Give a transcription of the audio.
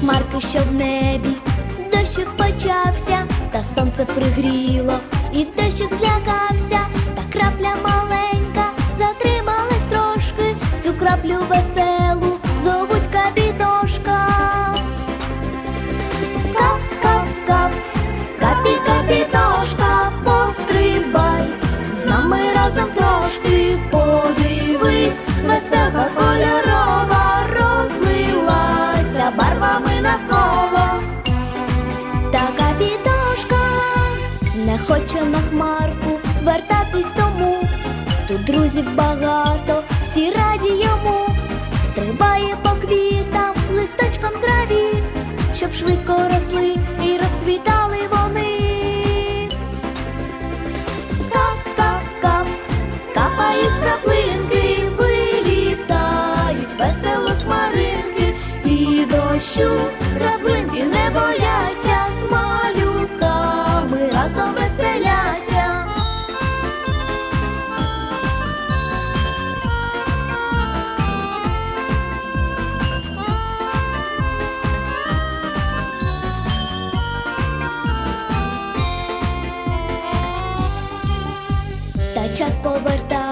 хмарки, що в небі, дощик почався, та сонце пригріло, і дощик злякався, та крапля маленька, затрималась трошки, цю краплю веселу зовуть капітошка. Кап, кап, кап, капі, капітошка, пострибай, з нами разом трошки подивись, хоче на хмарку вертатись тому. Тут друзів багато, всі раді йому, стрибає по квітам, листочком траві, щоб швидко росли і розцвітали вони. Кап-кап-кап, капають краплинки, вилітають весело з хмаринки, і дощу краплинки не бояться, разом Та час